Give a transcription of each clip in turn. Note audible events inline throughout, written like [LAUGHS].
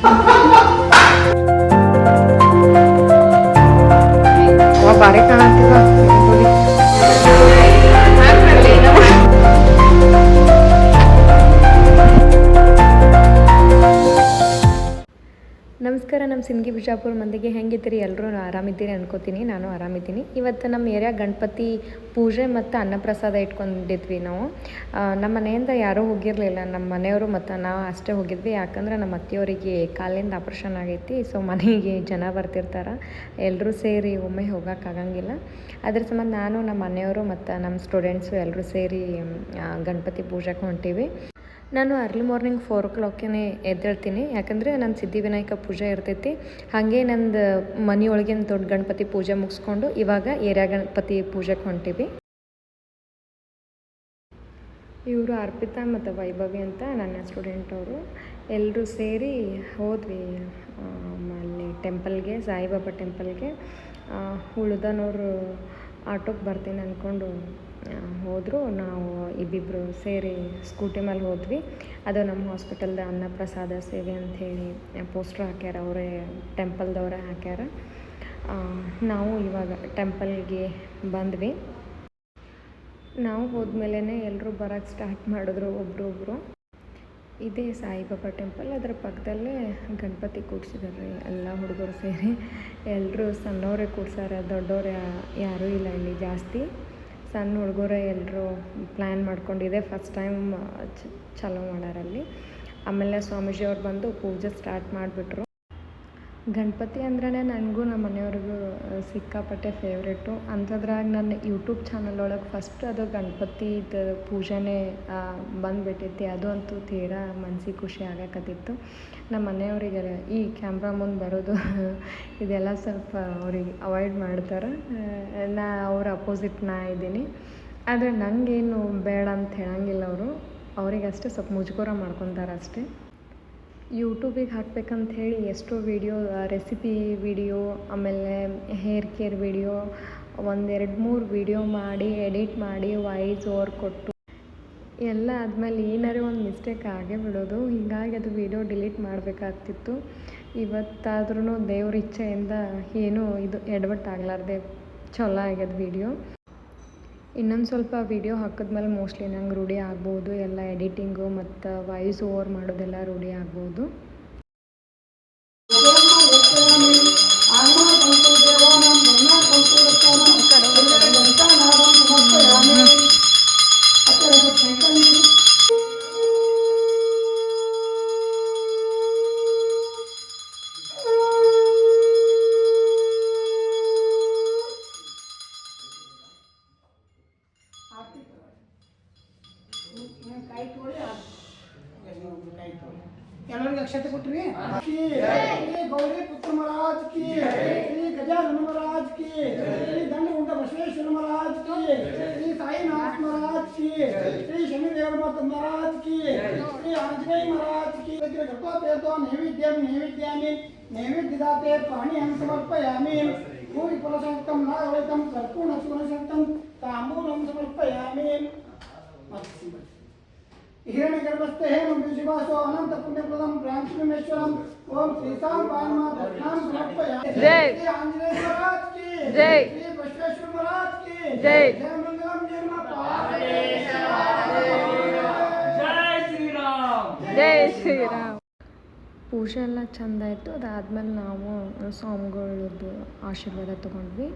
Ha [LAUGHS] ha! ನಮಸ್ಕಾರ ನಮ್ಮ ಸಿಂಗಿ ಬಿಜಾಪುರ ಮಂದಿಗೆ ಹೆಂಗಿದ್ದೀರಿ? ಎಲ್ಲರೂ ಆರಾಮಿದ್ದೀರಿ ಅನ್ಕೋತೀನಿ, ನಾನು ಆರಾಮಿದ್ದೀನಿ. ಇವತ್ತು ನಮ್ಮ ಏರಿಯಾ ಗಣಪತಿ ಪೂಜೆ ಮತ್ತು ಅನ್ನಪ್ರಸಾದ ಇಟ್ಕೊಂಡಿದ್ವಿ ನಾವು. ನಮ್ಮ ಮನೆಯಿಂದ ಯಾರೂ ಹೋಗಿರಲಿಲ್ಲ. ನಮ್ಮ ಮನೆಯವರು ಮತ್ತು ನಾವು ಅಷ್ಟೇ ಹೋಗಿದ್ವಿ. ಯಾಕಂದ್ರೆ ನಮ್ಮ ಅತ್ತೆಯವರಿಗೆ ಕಾಲಿಂದ ಆಪ್ರೇಷನ್ ಆಗೈತಿ, ಸೊ ಮನೆಗೆ ಜನ ಬರ್ತಿರ್ತಾರೆ. ಎಲ್ಲರೂ ಸೇರಿ ಒಮ್ಮೆ ಹೋಗೋಕ್ಕಾಗಂಗಿಲ್ಲ ಅದ್ರ ಸಂಬಂಧ ನಾನು, ನಮ್ಮ ಮನೆಯವರು ಮತ್ತು ನಮ್ಮ ಸ್ಟೂಡೆಂಟ್ಸು ಎಲ್ಲರೂ ಸೇರಿ ಗಣಪತಿ ಪೂಜೆಗೆ ಹೊಂಟೀವಿ. ನಾನು ಅರ್ಲಿ ಮಾರ್ನಿಂಗ್ ಫೋರ್ ಓ ಕ್ಲಾಕೇ ಎದ್ದೇಳ್ತೀನಿ. ಯಾಕಂದರೆ ನನ್ನ ಸಿದ್ಧಿವಿನಾಯಕ ಪೂಜೆ ಇರ್ತೈತಿ. ಹಾಗೆ ನಂದು ಮನೆಯೊಳಗಿನ ದೊಡ್ಡ ಗಣಪತಿ ಪೂಜೆ ಮುಗಿಸ್ಕೊಂಡು ಇವಾಗ ಏರಿಯಾ ಗಣಪತಿ ಪೂಜೆಗೆ ಹೊಂಟೀವಿ. ಇವರು ಅರ್ಪಿತಾ ಮತ್ತು ವೈಭವಿ ಅಂತ ನನ್ನ ಸ್ಟೂಡೆಂಟ್ ಅವರು. ಎಲ್ಲರೂ ಸೇರಿ ಹೋದ್ವಿ ಅಲ್ಲಿ ಟೆಂಪಲ್ಗೆ ಸಾಯಿಬಾಬಾ ಟೆಂಪಲ್ಗೆ ಉಳ್ದನವರು ಆಟೋಗೆ ಬರ್ತೀನಿ ಅಂದ್ಕೊಂಡು ಹೋದರು. ನಾವು ಇಬ್ಬಿಬ್ಬರು ಸೇರಿ ಸ್ಕೂಟಿ ಮೇಲೆ ಹೋದ್ವಿ. ಅದು ನಮ್ಮ ಹಾಸ್ಪಿಟಲ್ದ ಅನ್ನಪ್ರಸಾದ ಸೇವೆ ಅಂಥೇಳಿ ಪೋಸ್ಟ್ರ್ ಹಾಕ್ಯಾರ ಅವರೇ, ಟೆಂಪಲ್ದವರೇ ಹಾಕ್ಯಾರ. ನಾವು ಇವಾಗ ಟೆಂಪಲ್ಗೆ ಬಂದ್ವಿ. ನಾವು ಹೋದ್ಮೇಲೆ ಎಲ್ಲರೂ ಬರೋಕ್ಕೆ ಸ್ಟಾರ್ಟ್ ಮಾಡಿದ್ರು ಒಬ್ರೊಬ್ರು. ಇದೇ ಸಾಯಿಬಾಬಾ ಟೆಂಪಲ್, ಅದರ ಪಕ್ಕದಲ್ಲೇ ಗಣಪತಿ ಕೂಡ್ಸಿದಾರೆ ಎಲ್ಲ ಹುಡುಗರು ಸೇರಿ. ಎಲ್ಲರೂ ಸಣ್ಣವರೇ ಕೂಡ್ಸಾರ, ದೊಡ್ಡವ್ರು ಯಾರೂ ಇಲ್ಲ ಇಲ್ಲಿ ಜಾಸ್ತಿ. ಸಣ್ಣ ಹುಡುಗರೇ ಎಲ್ಲರೂ ಪ್ಲ್ಯಾನ್ ಮಾಡ್ಕೊಂಡಿದೆ ಫಸ್ಟ್ ಟೈಮ್ ಚಾಲೂ ಮಾಡ್ಯಾರಲ್ಲಿ. ಆಮೇಲೆ ಸ್ವಾಮೀಜಿ ಅವ್ರು ಬಂದು ಪೂಜೆ ಸ್ಟಾರ್ಟ್ ಮಾಡಿಬಿಟ್ರು. ಗಣಪತಿ ಅಂದ್ರೆ ನನಗೂ ನಮ್ಮ ಮನೆಯವ್ರಿಗೂ ಸಿಕ್ಕಾಪಟ್ಟೆ ಫೇವ್ರೇಟು ಅಂಥದ್ರಾಗ ನನ್ನ ಯೂಟ್ಯೂಬ್ ಚಾನಲ್ ಒಳಗೆ ಫಸ್ಟ್ ಅದು ಗಣಪತಿದು ಪೂಜೆನೇ ಆ, ಬಂದ್ಬಿಟ್ಟೈತಿ ಅದು ಅಂತೂ ತೀರಾ ಮನ್ಸಿಗೆ ಖುಷಿ ಆಗಕತ್ತಿತ್ತು ನಮ್ಮ ಮನೆಯವರಿಗೆ ಈ ಕ್ಯಾಮ್ರಾ ಮುಂದೆ ಬರೋದು [LAUGHS] ಇದೆಲ್ಲ ಸ್ವಲ್ಪ ಅವ್ರಿಗೆ ಅವಾಯ್ಡ್ ಮಾಡ್ತಾರೆ. ನಾ ಅವ್ರ ಅಪೋಸಿಟ್ ನಾ ಇದ್ದೀನಿ. ಆದರೆ ನನಗೇನು ಬೇಡ ಅಂತ ಹೇಳಂಗಿಲ್ಲ ಅವರು. ಅವರಿಗಷ್ಟೇ ಸ್ವಲ್ಪ ಮುಜುಗರ ಮಾಡ್ಕೊತಾರೆ ಅಷ್ಟೇ. ಯೂಟ್ಯೂಬಿಗೆ ಹಾಕ್ಬೇಕಂತ ಹೇಳಿ ಎಷ್ಟೋ ವೀಡಿಯೋ ರೆಸಿಪಿ ವಿಡಿಯೋ, ಆಮೇಲೆ ಹೇರ್ ಕೇರ್ ವಿಡಿಯೋ, ಒಂದೆರಡು ಮೂರು ವಿಡಿಯೋ ಮಾಡಿ, ಎಡಿಟ್ ಮಾಡಿ, ವಾಯ್ಸ್ ಓವರ್ ಕೊಟ್ಟು, ಎಲ್ಲ ಆದಮೇಲೆ ಏನಾರೇ ಒಂದು ಮಿಸ್ಟೇಕ್ ಆಗೇ ಬಿಡೋದು. ಹೀಗಾಗಿ ಅದು ವಿಡಿಯೋ ಡಿಲೀಟ್ ಮಾಡಬೇಕಾಗ್ತಿತ್ತು. ಇವತ್ತಾದ್ರೂ ದೇವ್ರ ಇಚ್ಛೆಯಿಂದ ಏನೂ ಇದು ಎಡವಟ್ಟಾಗಲಾರ್ದೆ ಚಲೋ ಆಗ್ಯದ ವಿಡಿಯೋ. ಇನ್ನೊಂದು ಸ್ವಲ್ಪ ವೀಡಿಯೋ ಹಾಕಿದ್ಮೇಲೆ ಮೋಸ್ಟ್ಲಿ ನಂಗೆ ರೂಢಿ ಆಗ್ಬೋದು. ಎಲ್ಲ ಎಡಿಟಿಂಗು ಮತ್ತು ವಾಯ್ಸ್ ಓವರ್ ಮಾಡೋದೆಲ್ಲ ರೂಢಿ ಆಗ್ಬೋದು. ಎಲ್ಲರಿಗೆ ಅಕ್ಷತೆ ಕೊಟ್ರಿ ಕಿ ಶ್ರೀ ಗೌರಿ ಪುತ್ರ ಮಹಾರಾಜ್ ಕಿ ಶ್ರೀ ಗಜಾನನ ಮಹಾರಾಜ್ ಕಿ ಶ್ರೀ ದಂಡಗುಂಡ ಬಸವೇಶ್ವರ ಮಹಾರಾಜ್ ಕಿ ಶ್ರೀ ಸಾಯಿನಾಥ್ ಮಹಾರಾಜ್ ಕಿ ಶ್ರೀ ಶನಿದೇವ ಮತ ಮಹಾರಾಜ್ ಕಿ ಶ್ರೀ ಆಂಜನೇಯ ಮಹಾರಾಜ್ ಕಿ ಗತೋಪೇತೋ ನೈವೇದ್ಯಂ ನೈವೇದ್ಯಾಮಿ ನೈವೇದ್ಯದಾತೆ ಪಾಣಿಯಂ ಸಮರ್ಪಯಾಮಿ ಭೂರಿ ಫಲಸಂಯುಕ್ತಂ ನಾಗವೈತಂ ಕರ್ಪೂರ್ಣ ಸುಗುಣಸಂಯುಕ್ತಂ ತಾಂಬೂಲಂ ಸಮರ್ಪಯಾಮಿ ಮತ್ತೆ హిరణ్య గర్భస్థే మంత్రి శివాసో అనంత పుణ్యప్రదం ప్రాంతిమేశ్వరం ఓం శ్రీసాం పాలమా దర్శనం సమర్పయామి జై ఆంజనేయ మహారాజ్కి జై శ్రీ బృహస్పతి మహారాజ్కి జై జయ మంగళం జన్మ జై శ్రీరామ్ జై శ్రీరాಮ್ ಪೂಜೆ ಎಲ್ಲ ಚೆಂದ ಆಯಿತು. ಅದಾದಮೇಲೆ ನಾವು ಸ್ವಾಮಿಗಳದ್ದು ಆಶೀರ್ವಾದ ತಗೊಂಡ್ವಿ.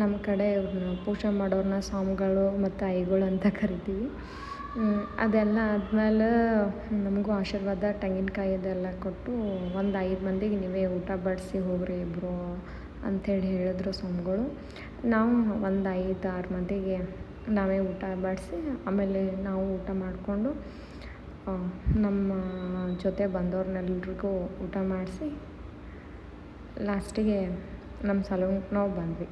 ನಮ್ಮ ಕಡೆ ಇವ್ರನ್ನ ಪೂಜೆ ಮಾಡೋರ್ನ ಸ್ವಾಮಿಗಳು ಮತ್ತು ಐಗಳು ಅಂತ ಕರಿತೀವಿ. ಅದೆಲ್ಲ ಆದಮೇಲೆ ನಮಗೂ ಆಶೀರ್ವಾದ, ತೆಂಗಿನಕಾಯಿ ಇದೆಲ್ಲ ಕೊಟ್ಟು ಒಂದು ಐದು ಮಂದಿಗೆ ನೀವೇ ಊಟ ಬಡಿಸಿ ಹೋಗ್ರಿ ಇಬ್ಬರು ಅಂಥೇಳಿ ಹೇಳಿದ್ರು ಸ್ವಾಮಿಗಳು. ನಾವು ಒಂದು ಐದು ಆರು ಮಂದಿಗೆ ನಾವೇ ಊಟ ಬಡಿಸಿ ಆಮೇಲೆ ನಾವು ಊಟ ಮಾಡಿಕೊಂಡು ನಮ್ಮ ಜೊತೆ ಬಂದವ್ರನ್ನೆಲ್ರಿಗೂ ಊಟ ಮಾಡಿಸಿ, ಲಾಸ್ಟಿಗೆ ನಮ್ಮ ಸಲೂನ್ಗೆ ನಾವು ಬಂದ್ವಿ.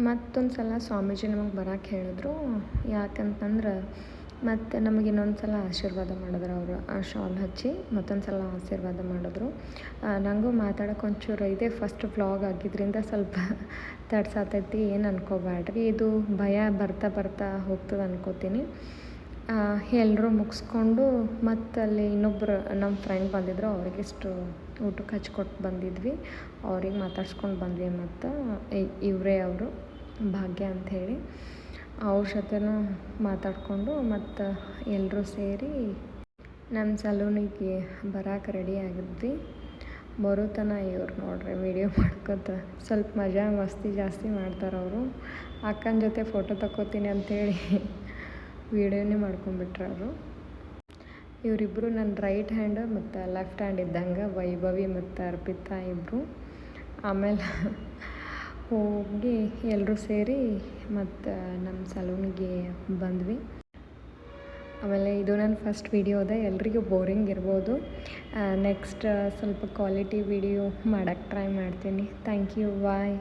ಮತ್ತೊಂದು ಸಲ ಸ್ವಾಮೀಜಿ ನಮಗೆ ಬರೋಕೆ ಹೇಳಿದ್ರು. ಯಾಕಂತಂದ್ರೆ ಮತ್ತು ನಮಗೆ ಇನ್ನೊಂದು ಸಲ ಆಶೀರ್ವಾದ ಮಾಡಿದ್ರು ಅವರು. ಆ ಶಾಲ್ ಹಚ್ಚಿ ಮತ್ತೊಂದು ಸಲ ಆಶೀರ್ವಾದ ಮಾಡಿದ್ರು. ನನಗೂ ಮಾತಾಡೋಕೆ ಒಂಚೂರು ಇದೇ. ಫಸ್ಟ್ ವ್ಲಾಗ್ ಆಗಿದ್ದರಿಂದ ಸ್ವಲ್ಪ ತಡ್ಸಾತೈತಿ. ಏನು ಅನ್ಕೋಬೇಡ್ರಿ ಇದು ಭಯ ಬರ್ತಾ ಬರ್ತಾ ಹೋಗ್ತದೆ ಅನ್ಕೋತೀನಿ. ಎಲ್ಲರೂ ಮುಗಿಸ್ಕೊಂಡು ಮತ್ತು ಅಲ್ಲಿ ಇನ್ನೊಬ್ಬರು ನಮ್ಮ ಫ್ರೆಂಡ್ ಬಂದಿದ್ರು ಅವ್ರಿಗೆಷ್ಟು ಊಟಕ್ಕೆ ಹಚ್ಕೊಟ್ಟು ಬಂದಿದ್ವಿ. ಅವ್ರಿಗೆ ಮಾತಾಡ್ಸ್ಕೊಂಡು ಬಂದ್ವಿ ಮತ್ತು ಇವರೇ ಅವರು, ಭಾಗ್ಯ ಅಂಥೇಳಿ. ಅವ್ರ ಜೊತೆನೂ ಮಾತಾಡಿಕೊಂಡು ಮತ್ತು ಎಲ್ಲರೂ ಸೇರಿ ನಮ್ಮ ಸಲೂನಿಗೆ ಬರೋಕೆ ರೆಡಿ ಆಗಿದ್ವಿ. ಬರೋತನ ಇವ್ರು ನೋಡ್ರಿ ವಿಡಿಯೋ ಮಾಡ್ಕೊತ. ಸ್ವಲ್ಪ ಮಜಾ, ಮಸ್ತಿ ಜಾಸ್ತಿ ಮಾಡ್ತಾರೆ ಅವರು. ಅಕ್ಕನ ಜೊತೆ ಫೋಟೋ ತಗೋತೀನಿ ಅಂಥೇಳಿ. ವೀಡಿಯೋನೇ ಮಾಡ್ಕೊಂಬಿಟ್ರೆ ಅವರು. ಇವರಿಬ್ಬರು ನನ್ನ ರೈಟ್ ಹ್ಯಾಂಡ್ ಮತ್ತು ಲೆಫ್ಟ್ ಹ್ಯಾಂಡ್ ಇದ್ದಂಗೆ, ವೈಭವಿ ಮತ್ತು ಅರ್ಪಿತಾ ಇಬ್ಬರು ಆಮೇಲೆ ಹೋಗಿ ಎಲ್ಲರೂ ಸೇರಿ ಮತ್ತು ನಮ್ಮ ಸಲೂನ್ಗೆ ಬಂದ್ವಿ. ಆಮೇಲೆ ಇದು ನನ್ನ ಫಸ್ಟ್ ವಿಡಿಯೋ ಅದ, ಎಲ್ರಿಗೂ ಬೋರಿಂಗ್ ಇರ್ಬೋದು. ನೆಕ್ಸ್ಟ್ ಸ್ವಲ್ಪ ಕ್ವಾಲಿಟಿ ವಿಡಿಯೋ ಮಾಡೋಕ್ಕೆ ಟ್ರೈ ಮಾಡ್ತೀನಿ. Thank you bye